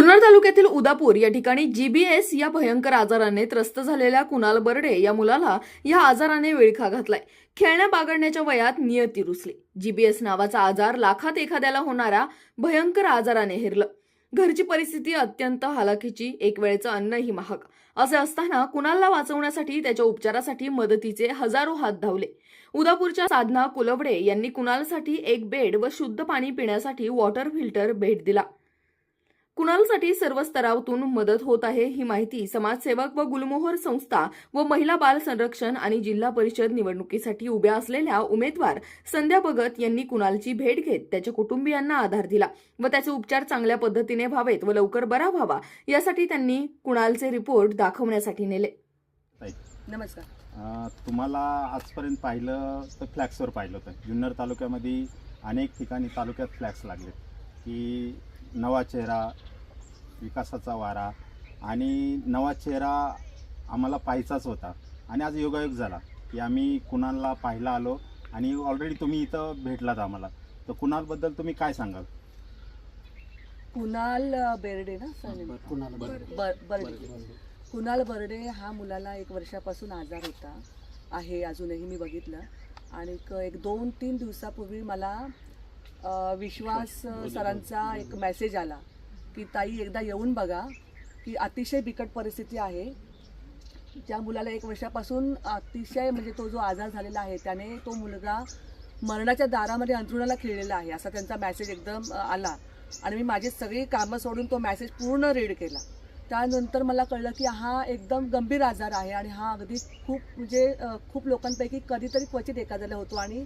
जुन्नर तालुक्यातील उदापूर या ठिकाणी जीबीएस या भयंकर आजाराने त्रस्त झालेल्या कुणाल बर्डे या मुलाला या आजाराने विळखा घातलाय. खेळण्या बागडण्याच्या वयात नियती रुसली. जीबीएस नावाचा आजार लाखात एखाद्याला होणारा भयंकर आजाराने हेरलं. घरची परिस्थिती अत्यंत हालाखीची एक वेळचं अन्नही महाग. असे असताना कुणालला वाचवण्यासाठी त्याच्या उपचारासाठी मदतीचे हजारो हात धावले. उदापूरच्या साधना कुलवडे यांनी कुणालसाठी एक बेड व शुद्ध पाणी पिण्यासाठी वॉटर फिल्टर भेट दिला. कुणालसाठी सर्व स्तरातून मदत होत आहे ही माहिती समाजसेवक व गुलमोहर संस्था व महिला बाल संरक्षण आणि जिल्हा परिषद निवडणुकीसाठी उभ्या असलेल्या उमेदवार संध्या भगत यांनी कुणालची भेट घेत त्याच्या कुटुंबियांना आधार दिला व त्याचे उपचार चांगल्या पद्धतीने व्हावेत व लवकर बरा व्हावा यासाठी त्यांनी कुणालचे रिपोर्ट दाखवण्यासाठी नेले. नमस्कार. तुम्हाला आजपर्यंत पाहिलं तर फ्लॅक्सवर पाहिलं होतं. जुन्नर तालुक्यामध्ये अनेक ठिकाणी तालुक्यात फ्लॅक्स लागले की नवा चेहरा विकासाचा वारा आणि नवा चेहरा आम्हाला पाहायचाच होता. आणि आज योगायोग झाला की आम्ही कुणालला पाहायला आलो आणि ऑलरेडी तुम्ही इथं भेटलात आम्हाला. तर कुणालबद्दल तुम्ही काय सांगाल? कुणाल बेर्डे ना? कुणाल बर- बर्डे. कुणाल बर्डे हा मुलाला एक वर्षापासून आजार होता आहे अजूनही मी बघितलं. आणि क- एक दोन तीन दिवसापूर्वी मला विश्वास सरांचा एक मेसेज आला. की ताई एकदा येऊन बघा की अतिशय बिकट परिस्थिती आहे. त्या मुलाला एक वर्षापासून अतिशय म्हणजे तो जो आजार झालेला आहे त्याने तो मुलगा मरणाच्या दारामध्ये अंथरुणाला खेळलेला आहे असा त्यांचा मॅसेज एकदम आला. आणि मी माझी सगळी कामं सोडून तो मॅसेज पूर्ण रीड केला. त्यानंतर मला कळलं की हा एकदम गंभीर आजार आहे आणि हा अगदी खूप म्हणजे खूप लोकांपैकी कधीतरी क्वचित एखाद्याला होतो आणि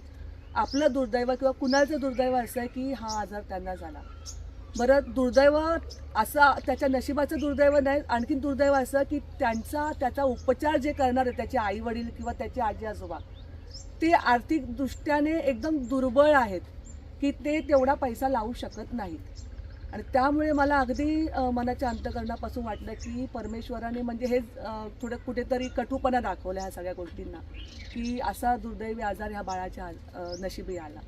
आपलं दुर्दैव किंवा कुणाचं दुर्दैव असं आहे की हा आजार त्यांना झाला. बरं दुर्दैव असं त्याच्या नशिबाचं दुर्दैव नाही आणखीन दुर्दैव असं की त्यांचा त्याचा उपचार जे करणार आहे त्याचे आई वडील किंवा त्याचे आजी आजोबा ते आर्थिक दृष्ट्याने एकदम दुर्बळ आहेत की ते तेवढा पैसा लावू शकत नाहीत. आणि त्यामुळे मला अगदी मनाच्या अंतकरणापासून वाटलं की परमेश्वराने म्हणजे हे थोडं कुठेतरी कटूपणा दाखवला ह्या सगळ्या गोष्टींना की असा दुर्दैवी आजार ह्या बाळाच्या नशिबी आला.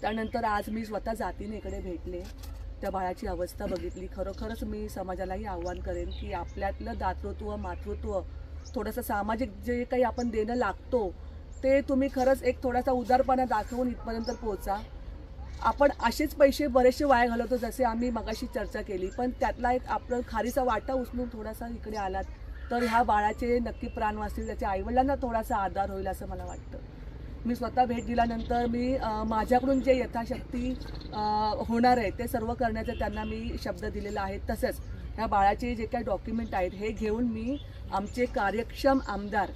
त्यानंतर आज मी स्वतः जातीने इकडे भेटले. त्या बाळाची अवस्था बघितली. खरोखरच मी समाजालाही आव्हान करेन की आपल्यातलं दातृत्व मातृत्व थोडंसं सामाजिक जे काही आपण देणं लागतो ते तुम्ही खरंच एक थोडासा उदारपणा दाखवून इथपर्यंत पोहोचा. आपण असेच पैसे बरेचसे वाया घालवतो जसे आम्ही मगाशी चर्चा केली पण त्यातला एक आपलं खारीचा वाटा उचलून थोडासा इकडे आलात तर ह्या बाळाचे नक्की प्राण वाचतील त्याच्या आईवडिलांना थोडासा आधार होईल असं मला वाटतं. मी स्वतः भेट दिल्यानंतर मी माझ्याकडून जे यथाशक्ती होणार आहे ते सर्व करण्याचे त्यांना मी शब्द दिलेला आहे. तसंच ह्या बाळाचे जे काही डॉक्युमेंट आहेत हे घेऊन मी आमचे कार्यक्षम आमदार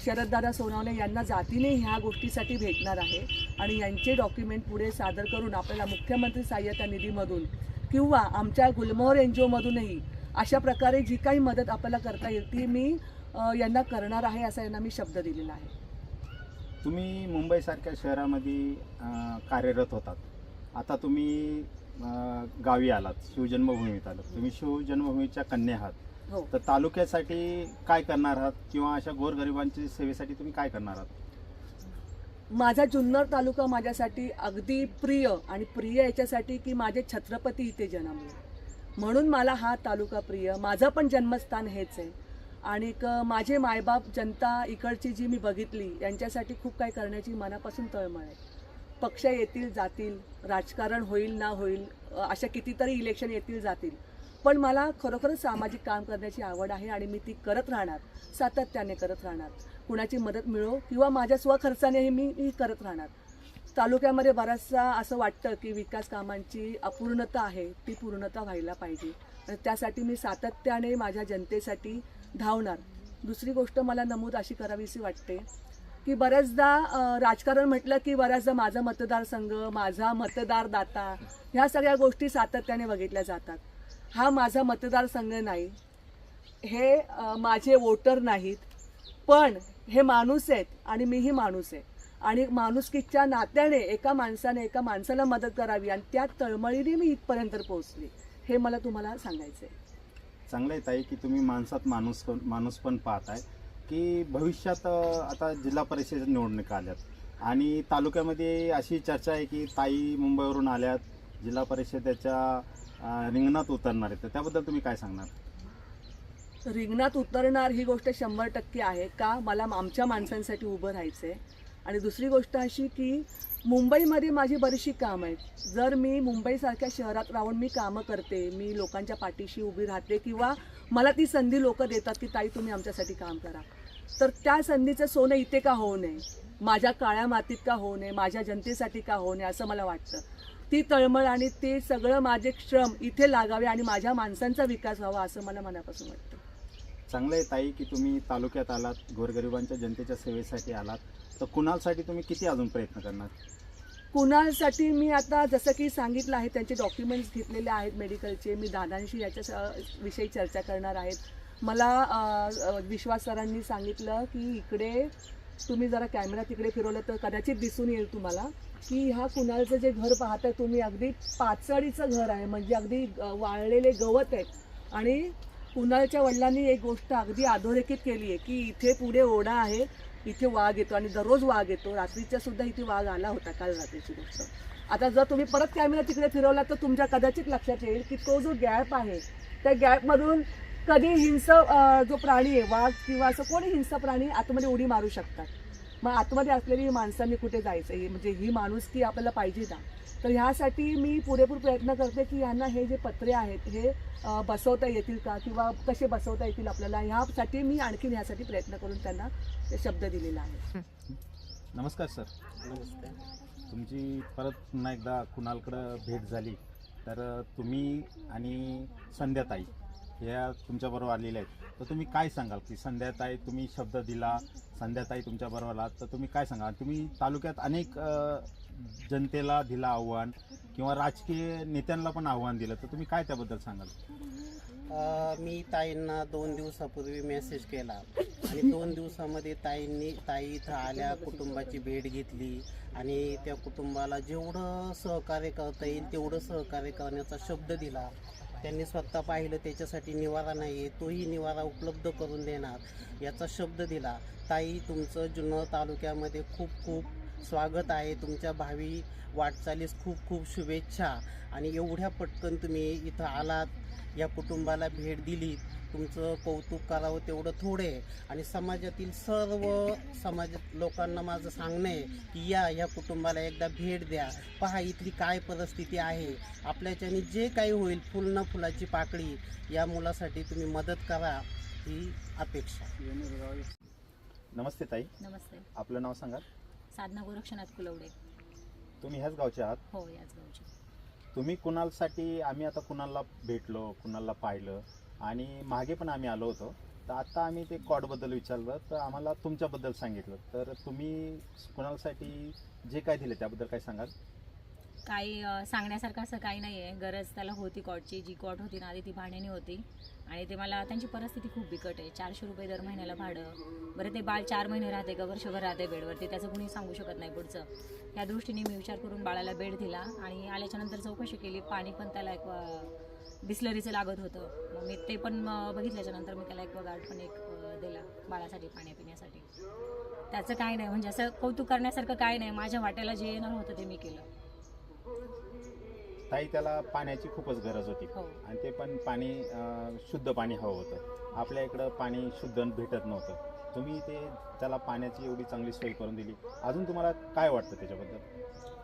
शरददादा सोनावणे यांना जातीने ह्या गोष्टीसाठी भेटणार आहे आणि यांचे डॉक्युमेंट पुढे सादर करून आपल्याला मुख्यमंत्री सहाय्यता निधीमधून किंवा आमच्या गुलमोहर एन जी ओमधूनही अशा प्रकारे जी काही मदत आपल्याला करता येईल ती मी यांना करणार आहे असा यांना मी शब्द दिलेला आहे. तुम्ही मुंबईसारख्या शहरामध्ये कार्यरत होतात. आता तुम्ही गावी आलात शिवजन्मभूमीत आलात. तुम्ही शिवजन्मभूमीच्या कन्या आहात. हो. तर तालुक्यासाठी काय करणार आहात किंवा अशा गोरगरिबांच्या सेवेसाठी तुम्ही काय करणार आहात? माझा जुन्नर तालुका माझ्यासाठी अगदी प्रिय आणि प्रिय याच्यासाठी की माझे छत्रपती इथे जन्मले. म्हणून मला हा तालुका प्रिय. माझं पण जन्मस्थान हेच आहे. आणि माझे मायबाप जनता इकडची जी मी बघितली यांच्यासाठी खूप काही करण्याची मनापासून तळमळ आहे. पक्ष येतील जातील राजकारण होईल ना होईल अशा कितीतरी इलेक्शन येतील जातील. पण मला खरोखरच सामाजिक काम करण्याची आवड आहे आणि मी ती करत राहणार सातत्याने करत राहणार. कुणाची मदत मिळो किंवा माझ्या स्वखर्चानेही मी ही करत राहणार. तालुक्यामध्ये बराचसा असं वाटतं की विकास कामांची अपूर्णता आहे ती पूर्णता व्हायला पाहिजे. त्यासाठी मी सातत्याने माझ्या जनतेसाठी धावणार. दुसरी गोष्ट मला नमूद अशी करावीशी वाटते की बऱ्याचदा राजकारण म्हटलं की बऱ्याचदा माझा मतदारसंघ माझा मतदारदाता ह्या सगळ्या गोष्टी सातत्याने बघितल्या जातात. हा माझा मतदारसंघ नाही. हे माझे वोटर नाहीत. पण हे माणूस आहेत आणि मीही माणूस आहे. आणि माणुसकीच्या नात्याने एका माणसाने एका माणसाला मदत करावी आणि त्या तळमळीने मी इथपर्यंत पोहोचली. हे मला तुम्हाला सांगायचं आहे चांगलं आहे की तुम्ही माणसात माणूस पण माणूस पण पाहताय की भविष्यात आता जिल्हा परिषद निवडणुका आल्यात. आणि तालुक्यामध्ये अशी चर्चा आहे की ताई मुंबईवरून आल्यात जिल्हा परिषदेच्या रिंगणात उतरणार आहेत. तर त्याबद्दल तुम्ही काय सांगणार? रिंगणात उतरणार ही गोष्ट शंभर टक्के आहे का? मला आमच्या माणसांसाठी उभं राहायचं आहे आणि दुसरी गोष्ट अशी की मुंबईमध्ये माझी बरीचशी कामं आहेत. जर मी मुंबईसारख्या शहरात राहून मी कामं करते मी लोकांच्या पाठीशी उभी राहते किंवा मला ती संधी लोक देतात की ताई तुम्ही आमच्यासाठी काम करा. तर त्या संधीचं सोनं इथे का होऊ नये? माझ्या काळ्या मातीत का होऊ नये? माझ्या जनतेसाठी का होऊ नये? असं मला वाटतं. ती तळमळ आणि ते सगळं माझे श्रम इथे लागावे आणि माझ्या माणसांचा विकास व्हावा असं मला मनापासून वाटतं. चांगलं आहे ताई की तुम्ही तालुक्यात आलात गोरगरिबांच्या जनतेच्या सेवेसाठी आलात. तर कुणालसाठी तुम्ही किती अजून प्रयत्न करणार? कुणालसाठी मी आता जसं की सांगितलं आहे त्यांचे डॉक्युमेंट्स घेतलेले आहेत मेडिकलचे मी दादांशी याच्या स- विषयी चर्चा करणार आहेत. मला अ, अ, विश्वास सरांनी सांगितलं की इकडे तुम्ही जरा कॅमेरा तिकडे फिरवलं तर कदाचित दिसून येईल तुम्हाला की ह्या कुणालचं जे घर पाहताय तुम्ही अगदी पाचडीचं घर आहे. म्हणजे अगदी अ, वाळलेले गवत आहेत. आणि कुणालच्या वडिलांनी एक गोष्ट अगदी अधोरेखित केली आहे की इथे पुढे ओढा आहे. इथे वाघ येतो आणि दररोज वाघ येतो. रात्रीच्या सुद्धा इथे वाघ आला होता काल रात्रीची गोष्ट. आता जर तुम्ही परत कॅमेरा तिकडे फिरवला तर तुमच्या कदाचित लक्षात येईल की तो जो गॅप आहे त्या गॅपमधून कधी हिंस जो प्राणी आहे वाघ किंवा असं कोणी हिंस प्राणी आतमध्ये उडी मारू शकतात. मग आतमध्ये असलेली माणसांनी कुठे जायचं ही म्हणजे ही माणूस की आपल्याला पाहिजे ना तर ह्यासाठी मी पुरेपूर प्रयत्न करते की यांना हे जे पत्रे आहेत हे बसवता येतील का? किंवा कसे बसवता येतील आपल्याला? ह्यासाठी मी आणखीन ह्यासाठी प्रयत्न करून त्यांना ते शब्द दिलेला आहे. नमस्कार सर. नमस्ते. तुमची परत पुन्हा एकदा कुणालकडं भेट झाली तर तुम्ही आणि संध्याताई या तुमच्याबरोबर आलेल्या आहेत. तर तुम्ही काय सांगाल की संध्याताई तुम्ही शब्द दिला संध्याताई तुमच्याबरोबर आहात तर तुम्ही काय सांगाल? तुम्ही तालुक्यात अनेक जनतेला दिला आव्हान किंवा राजकीय नेत्यांना पण आव्हान दिलं तर तुम्ही काय त्याबद्दल सांगाल? मी ताईंना दोन दिवसापूर्वी मेसेज केला. आणि दोन दिवसामध्ये ताईंनी ताई इथं आल्या कुटुंबाची भेट घेतली. आणि त्या कुटुंबाला जेवढं सहकार्य करता येईल तेवढं सहकार्य करण्याचा शब्द दिला. त्यांनी स्वतः पाहिलं त्याच्यासाठी निवारा नाही आहे तोही निवारा उपलब्ध करून देणार याचा शब्द दिला. ताई तुमचं जुन्नर तालुक्यामध्ये खूप खूप स्वागत आहे. तुमच्या भावी वाटचालीस खूप खूप शुभेच्छा. आणि एवढ्या पटकन तुम्ही इथं आलात या कुटुंबाला भेट दिली तुमचं कौतुक करावं तेवढं थोडे. आहे आणि समाजातील सर्व समाजात लोकांना माझं सांगणं आहे की या या कुटुंबाला एकदा भेट द्या. पहा इथली काय परिस्थिती आहे. आपल्याच्याने जे काही होईल फुल न फुलाची पाकळी या मुलासाठी तुम्ही मदत करा ही अपेक्षा. नमस्ते ताई. नमस्ते. आपलं नाव सांगा. साधना गोरक्षनाथ कुलवडे. तुम्ही ह्याच गावचे आहात? हो याच गावची. तुम्ही कुणालसाठी आम्ही आता कुणालला भेटलो कुणालला पाहिलं? आणि मागे पण आम्ही आलो होतो. तर आता आम्ही ते कॉडबद्दल विचारलं तर आम्हाला तुमच्याबद्दल सांगितलं. तर तुम्ही कुणासाठी जे काय दिले त्याबद्दल काय सांगाल? काही सांगण्यासारखं असं काही नाही आहे गरज त्याला होती कॉटची जी कॉट होती ना आधी ती भाड्याने होती. आणि ते मला त्यांची परिस्थिती खूप बिकट आहे. चारशे रुपये दर महिन्याला भाडं. बरं ते बाळ चार महिने राहते का वर्षभर राहते बेडवरती त्याचं कुणी सांगू शकत नाही पुढचं. त्या दृष्टीने मी विचार करून बाळाला बेड दिला आणि आल्याच्यानंतर चौकशी केली. पाणी पण त्याला एक बिस्लरीचं लागत होतं. मग मी ते पण अं, बघितल्याच्यानंतर मी त्याला एक गार्ड पण एक दिला बाळासाठी पाणी पिण्यासाठी त्याचं काय नाही म्हणजे असं कौतुक करण्यासारखं काय नाही. माझ्या वाट्याला जे येणार होतं ते मी केलं. ताई त्याला पाण्याची खूपच गरज होती. हो. आणि ते पण पाणी शुद्ध पाणी हवं होतं. आपल्या इकडं पाणी शुद्ध भेटत नव्हतं. तुम्ही ते त्याला पाण्याची एवढी चांगली सोय करून दिली. अजून तुम्हाला काय वाटतं त्याच्याबद्दल?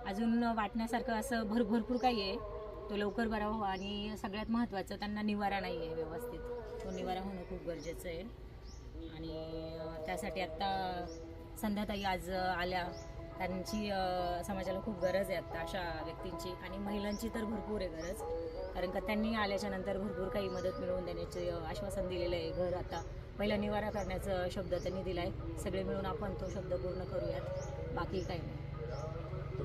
अजून वाटण्यासारखं असं भर भरपूर काही आहे. तो लवकर बरा व्हावा आणि सगळ्यात महत्त्वाचं त्यांना निवारा नाही आहे व्यवस्थित. तो निवारा होणं खूप गरजेचं आहे. आणि त्यासाठी आत्ता संध्याताई आज आल्या. त्यांची समाजाला खूप गरज आहे आत्ता अशा व्यक्तींची. आणि महिलांची तर भरपूर आहे गरज. कारण का त्यांनी आल्याच्यानंतर भरपूर काही मदत मिळवून देण्याचे आश्वासन दिलेलं आहे घर आता. पहिला निवारा करण्याचा शब्द त्यांनी दिला आहे सगळे मिळून आपण तो शब्द पूर्ण करूयात. बाकी काही नाही.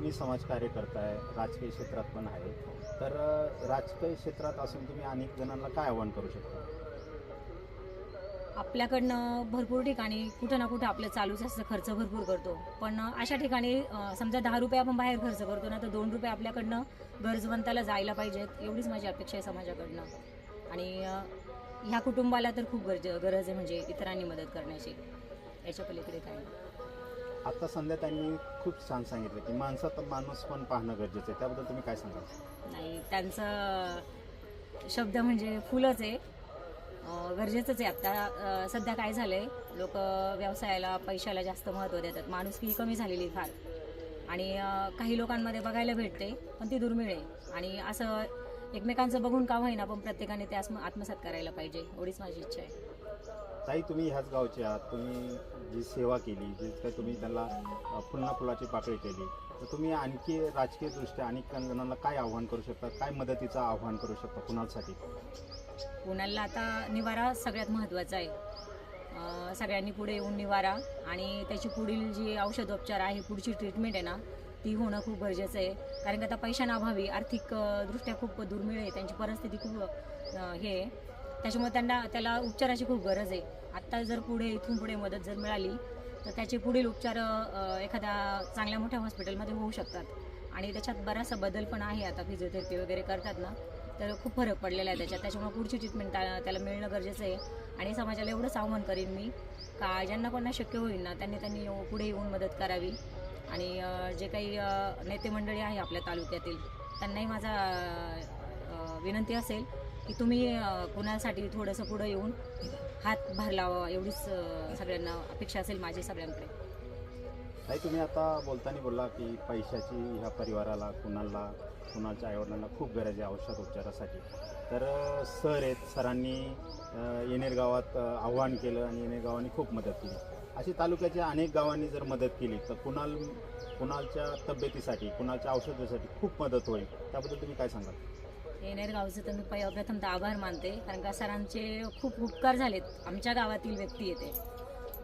तुम्ही समाजकार्य करताय राजकीय क्षेत्रात पण आहे. तर राजकीय क्षेत्रात असून तुम्ही अनेक जणांना काय आव्हान करू शकता? आपल्याकडनं भरपूर ठिकाणी कुठं ना कुठं आपलं चालूच असतं खर्च भरपूर करतो. पण अशा ठिकाणी समजा दहा रुपये आपण बाहेर खर्च करतो ना तर दोन रुपये आपल्याकडनं गरजवंताला जायला पाहिजेत एवढीच माझी अपेक्षा आहे समाजाकडनं. आणि ह्या कुटुंबाला तर खूप गरज गरज आहे म्हणजे इतरांनी मदत करण्याची. याच्या पलीकडे काय? आत्ता आता संध्या त्यांनी खूप छान सांगितलं की माणसात माणूस पण पाहणं गरजेचं आहे. त्याबद्दल तुम्ही काय सांगाल? नाही त्यांचं शब्द म्हणजे फुलच आहे. गरजेचंच आहे. आत्ता सध्या काय झालं आहे लोक व्यवसायाला पैशाला जास्त महत्त्व देतात. माणुसकी कमी झालेली आहे फार. आणि काही लोकांमध्ये बघायला भेटते पण ती दुर्मिळ आहे. आणि असं एकमेकांचं बघून का होईना पण प्रत्येकाने ते आत्मसात करायला पाहिजे. एवढीच माझी इच्छा आहे. ताई तुम्ही ह्याच गावचे आहात. तुम्ही जी सेवा केली जी काय तुम्ही त्यांना अ, पुन्हा फुलाची पाकळी केली तर तुम्ही आणखी राजकीय दृष्ट्या अनेक जणांना काय आव्हान करू शकता? काय मदतीचं आव्हान करू शकता कुणासाठी कुणाला आता निवारा सगळ्यात महत्त्वाचा आहे. सगळ्यांनी पुढे येऊन निवारा आणि त्याची पुढील जी औषधोपचार आहे पुढची ट्रीटमेंट आहे ना ती होणं खूप गरजेचं आहे. कारण की आता पैशांना अभावी आर्थिकदृष्ट्या खूप दुर्मिळ आहे. त्यांची परिस्थिती खूप हे आहे. त्याच्यामुळे त्यांना त्याला उपचाराची खूप गरज आहे. आत्ता जर पुढे इथून पुढे मदत जर मिळाली तर त्याचे पुढील उपचार एखाद्या चांगल्या मोठ्या हॉस्पिटलमध्ये होऊ शकतात. आणि त्याच्यात बराचसा बदल पण आहे आता फिजिओथेरपी वगैरे करतात ना तर खूप फरक पडलेला आहे त्याच्यात. त्याच्यामुळे पुढची ट्रीटमेंट त्याला मिळणं गरजेचं आहे. आणि समाजाला एवढंच आव्हान करीन मी का ज्यांना कोणा शक्य होईल ना त्यांनी त्यांनी येऊ- पुढे येऊन मदत करावी. आणि जे काही नेते मंडळी आहे आपल्या तालुक्यातील त्यांनाही माझा विनंती असेल की तुम्ही कोणासाठी कुणासाठी थोडंसं पुढं येऊन हात भार लावा एवढीच सगळ्यांना अपेक्षा असेल माझी सगळ्यांकडे. नाही तुम्ही आता बोलताना बोलला की पैशाची ह्या परिवाराला कुणाला कुणाच्या आईवडिलांना खूप गरज आहे औषध उपचारासाठी. तर सर आहेत सरांनी येणेर गावात आव्हान केलं आणि येणेर गावांनी खूप मदत केली. अशी तालुक्याच्या अनेक गावांनी जर मदत केली तर कुणाल कुणालच्या तब्येतीसाठी कुणाच्या औषधासाठी खूप मदत होईल. त्याबद्दल तुम्ही काय सांगाल? येणेर गावचं तर मी पै- प्रथमतः आभार मानते. कारण का सरांचे खूप उपकार झालेत. आमच्या गावातील व्यक्ती येते.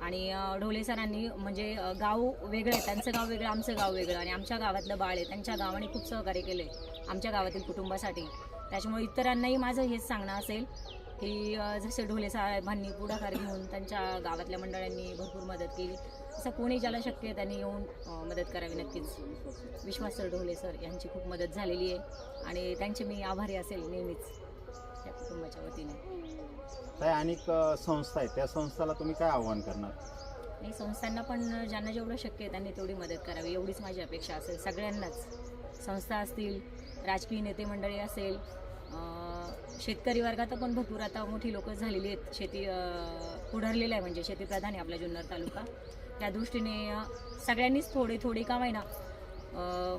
आणि ढोले सरांनी म्हणजे गाव वेगळं आहे. त्यांचं गाव वेगळं आमचं गाव वेगळं. आणि आमच्या गावातलं बाळ आहे. त्यांच्या गावाने खूप सहकार्य केले आमच्या गावातील कुटुंबासाठी. त्याच्यामुळे इतरांनाही माझं हेच सांगणं असेल. की अं, जसे ढोले साहेबांनी पुढाकार घेऊन त्यांच्या गावातल्या मंडळांनी भरपूर मदत केली. असं कोणी ज्याला शक्य आहे त्यांनी येऊन मदत करावी नक्कीच. विश्वास सर ढोले सर यांची खूप मदत झालेली आहे. आणि त्यांचे मी आभारी असेल नेहमीच त्या कुटुंबाच्या वतीने. काय अनेक संस्था आहेत. त्या संस्थाला तुम्ही काय आव्हान करणार? आणि संस्थांना पण ज्यांना जेवढं शक्य आहे त्यांनी तेवढी मदत करावी. एवढीच माझी अपेक्षा असेल सगळ्यांनाच. संस्था असतील राजकीय नेते मंडळी असेल शेतकरी वर्गात पण भरपूर आता मोठी लोकं झालेली आहेत. शेती पुढरलेलं आहे म्हणजे शेतीप्रधान आहे आपला जुन्नर तालुका. त्या दृष्टीने सगळ्यांनीच थोडी थोडी का ना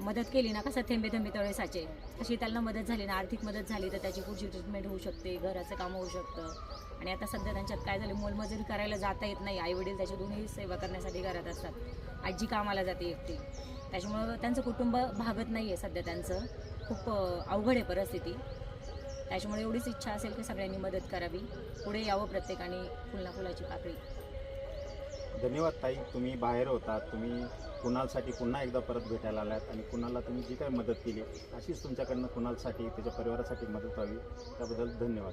मदत केली ना कसं थेंबे थेंबे तळे साचे. तशी त्यांना मदत झाली ना आर्थिक मदत झाली तर त्याची पुढची ट्रीटमेंट होऊ शकते घराचं काम होऊ शकतं. आणि आता सध्या त्यांच्यात काय झालं मोलमजुरी करायला जाता येत नाही. आई वडील त्याच्या दोन्ही सेवा करण्यासाठी घरात असतात. आजी कामाला जाते एकटी. त्याच्यामुळं त्यांचं कुटुंब भागत नाही आहे सध्या त्यांचं. खूप अवघड आहे परिस्थिती. त्याच्यामुळे एवढीच इच्छा असेल की सगळ्यांनी मदत करावी. पुढे यावं प्रत्येकाने फुलना फुलाची पाकळी. धन्यवाद ताई. तुम्ही बाहेर होतात तुम्ही कुणालसाठी पुन्हा एकदा परत भेटायला आलात आणि कुणाला तुम्ही जी काही मदत केली अशीच तुमच्याकडनं कुणालसाठी त्याच्या परिवारासाठी मदत व्हावी. त्याबद्दल धन्यवाद.